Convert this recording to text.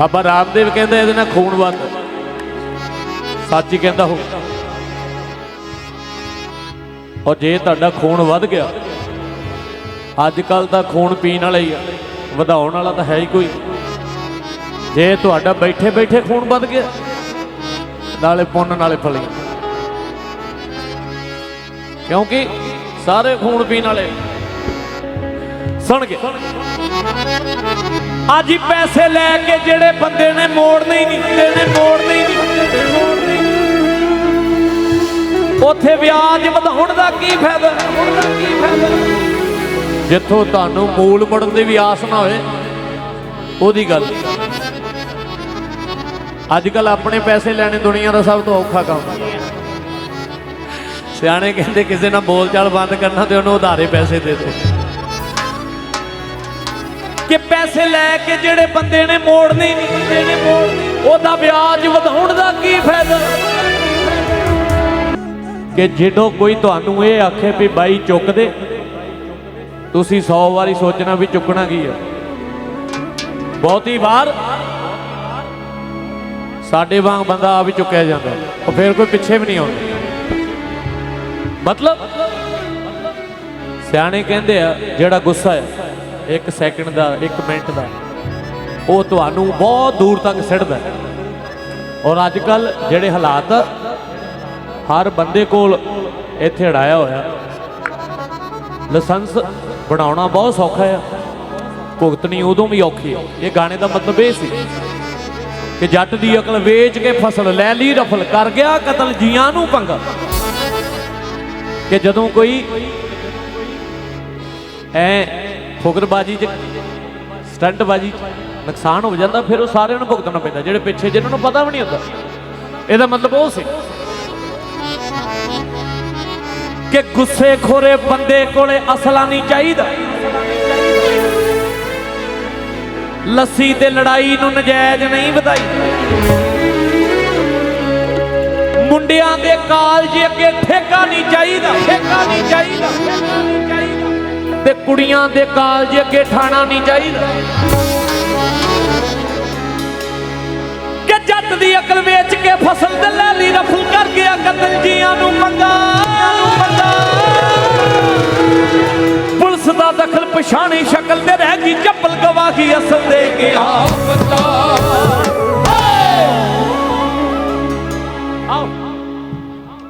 ਬਾਬਾ ਰਾਮਦੇਵ ਕਹਿੰਦਾ ਇਹਦੇ ਨਾਲ ਖੂਨ ਵੱਧ। ਸੱਚ ਹੀ ਕਹਿੰਦਾ ਹੋ ਔਰ ਜੇ ਤੁਹਾਡਾ ਖੂਨ ਵੱਧ ਗਿਆ ਅੱਜ ਕੱਲ ਤਾਂ ਖੂਨ ਪੀਣ ਵਾਲਾ ਹੀ ਆ। ਵਧਾਉਣ ਵਾਲਾ ਤਾਂ ਹੈ ਹੀ ਕੋਈ। ਜੇ ਤੁਹਾਡਾ ਬੈਠੇ ਬੈਠੇ ਖੂਨ ਵੱਧ ਗਿਆ, ਨਾਲੇ ਪੁੰਨ, ਨਾਲੇ ਫਲੀ ਕਿਉਂਕਿ ਸਾਰੇ ਖੂਨ ਪੀਣ ਵਾਲੇ ਸੁਣ ਗਏ। ਅੱਜ ਹੀ ਪੈਸੇ ਲੈ ਕੇ ਜਿਹੜੇ ਬੰਦੇ ਨੇ ਮੋੜਨੇ ਹੀ ਨਹੀਂ ਹੁੰਦੇ ਨੇ, ਮੋੜਨੇ ਹੀ ਨਹੀਂ ਹੁੰਦੇ ਉੱਥੇ ਵਿਆਜ ਵਧਾਉਣ ਦਾ ਕੀ ਫਾਇਦਾ? ਜਿੱਥੋਂ ਤੁਹਾਨੂੰ ਮੂਲ ਮੁੜਨ ਦੀ ਵੀ ਆਸ ਨਾ ਹੋਏ, ਉਹਦੀ ਗੱਲ। ਅੱਜ ਕੱਲ ਆਪਣੇ ਪੈਸੇ ਲੈਣੇ ਦੁਨੀਆ ਦਾ ਸਭ ਤੋਂ ਔਖਾ ਕੰਮ ਸਿਆਣੇ ਕਹਿੰਦੇ, ਕਿਸੇ ਨਾਲ ਬੋਲਚਾਲ ਬੰਦ ਕਰਨਾ ਤੇ ਉਹਨੂੰ ਉਧਾਰੇ ਪੈਸੇ ਦੇ ਦਿਓ। ਕਿ ਪੈਸੇ ਲੈ ਕੇ ਜਿਹੜੇ ਬੰਦੇ ਨੇ ਮੋੜਨੇ ਨਹੀਂ ਹੁੰਦੇ ਨੇ ਮੋੜਨੇ ਉਹਦਾ ਵਿਆਜ ਵਧਾਉਣ ਦਾ ਕੀ ਫਾਇਦਾ? ਕਿ ਜਦੋਂ ਕੋਈ ਤੁਹਾਨੂੰ ਇਹ ਆਖੇ ਵੀ ਬਾਈ ਚੁੱਕ ਦੇ, ਤੁਸੀਂ 100 ਵਾਰੀ ਸੋਚਣਾ ਵੀ ਚੁੱਕਣਾ ਕੀ ਹੈ ਬਹੁਤੀ ਵਾਰ ਸਾਡੇ ਵਾਂਗ ਬੰਦਾ ਆ ਵੀ ਚੁੱਕਿਆ ਜਾਂਦਾ ਉਹ ਫਿਰ ਕੋਈ ਪਿੱਛੇ ਵੀ ਨਹੀਂ ਆਉਂਦਾ। ਮਤਲਬ ਸਿਆਣੇ ਕਹਿੰਦੇ ਆ, ਜਿਹੜਾ ਗੁੱਸਾ ਹੈ ਇੱਕ ਸੈਕਿੰਡ ਦਾ, ਇੱਕ ਮਿੰਟ ਦਾ। ਉਹ ਤੁਹਾਨੂੰ ਬਹੁਤ ਦੂਰ ਤੱਕ ਸਿੱਟਦਾ ਔਰ ਅੱਜ ਕੱਲ ਜਿਹੜੇ ਹਾਲਾਤ ਹਰ ਬੰਦੇ ਕੋਲ ਇੱਥੇ ਅੜਾਇਆ ਹੋਇਆ। ਲਾਇਸੈਂਸ ਬਣਾਉਣਾ ਬਹੁਤ ਸੌਖਾ ਆ। ਭੁਗਤਣੀ ਉਦੋਂ ਵੀ ਔਖੀ ਹੈ ਇਹ ਗਾਣੇ ਦਾ ਮਤਲਬ ਇਹ ਸੀ ਕਿ ਜੱਟ ਦੀ ਅਕਲ ਵੇਚ ਕੇ ਫਸਲ ਲੈ ਲਈ, ਰਫਲ ਕਰ ਗਿਆ, ਕਤਲ ਜੀਆਂ ਨੂੰ ਪੰਗਾ। ਕਿ ਜਦੋਂ ਕੋਈ ਐ ਫੁਕਰਬਾਜੀ ਚ, ਸਟੰਟਬਾਜੀ ਚ ਨੁਕਸਾਨ ਹੋ ਜਾਂਦਾ, ਫਿਰ ਉਹ ਸਾਰਿਆਂ ਨੂੰ ਭੁਗਤਣਾ ਪੈਂਦਾ, ਜਿਹੜੇ ਪਿੱਛੇ ਜਿਨ੍ਹਾਂ ਨੂੰ ਪਤਾ ਵੀ ਨਹੀਂ ਹੁੰਦਾ। ਇਹਦਾ ਮਤਲਬ ਉਹ ਸੀ ਕਿ ਗੁੱਸੇ ਖੋਰੇ ਬੰਦੇ ਕੋਲੇ ਅਸਲਾ ਨਹੀਂ ਚਾਹੀਦਾ। ਲੱਸੀ ਤੇ ਲੜਾਈ ਨੂੰ ਨਜਾਇਜ਼ ਨਹੀਂ ਵਧਾਈ। ਮੁੰਡਿਆਂ ਦੇ ਕਾਲਜ ਅੱਗੇ ਠੇਕਾ ਨਹੀਂ ਚਾਹੀਦਾ। ਠੇਕਾ ਨਹੀਂ ਚਾਹੀਦਾ। ਤੇ ਕੁੜੀਆਂ ਦੇ ਕਾਲਜ ਅੱਗੇ ਠਾਣਾ ਨਹੀਂ ਚਾਹੀਦਾ। ਕਿ ਜੱਟ ਦੀ ਅਕਲ ਵੇਚ ਕੇ ਫਸਲ ਤੇ ਲੈ ਲਈ ਰਫਲ ਕਰ ਗਿਆ ਕਤਲ ਜੀਆਂ ਨੂੰ ਮੰਗਾ ਪੁਲਿਸ ਦਾ ਦਖਲ ਪਛਾਣੀ ਸ਼ਕਲ ਤੇ ਰਹਿ ਗਈ ਚੱਪਲ ਗਵਾਹੀ ਅਸਲ ਦੇ ਗਿਆ।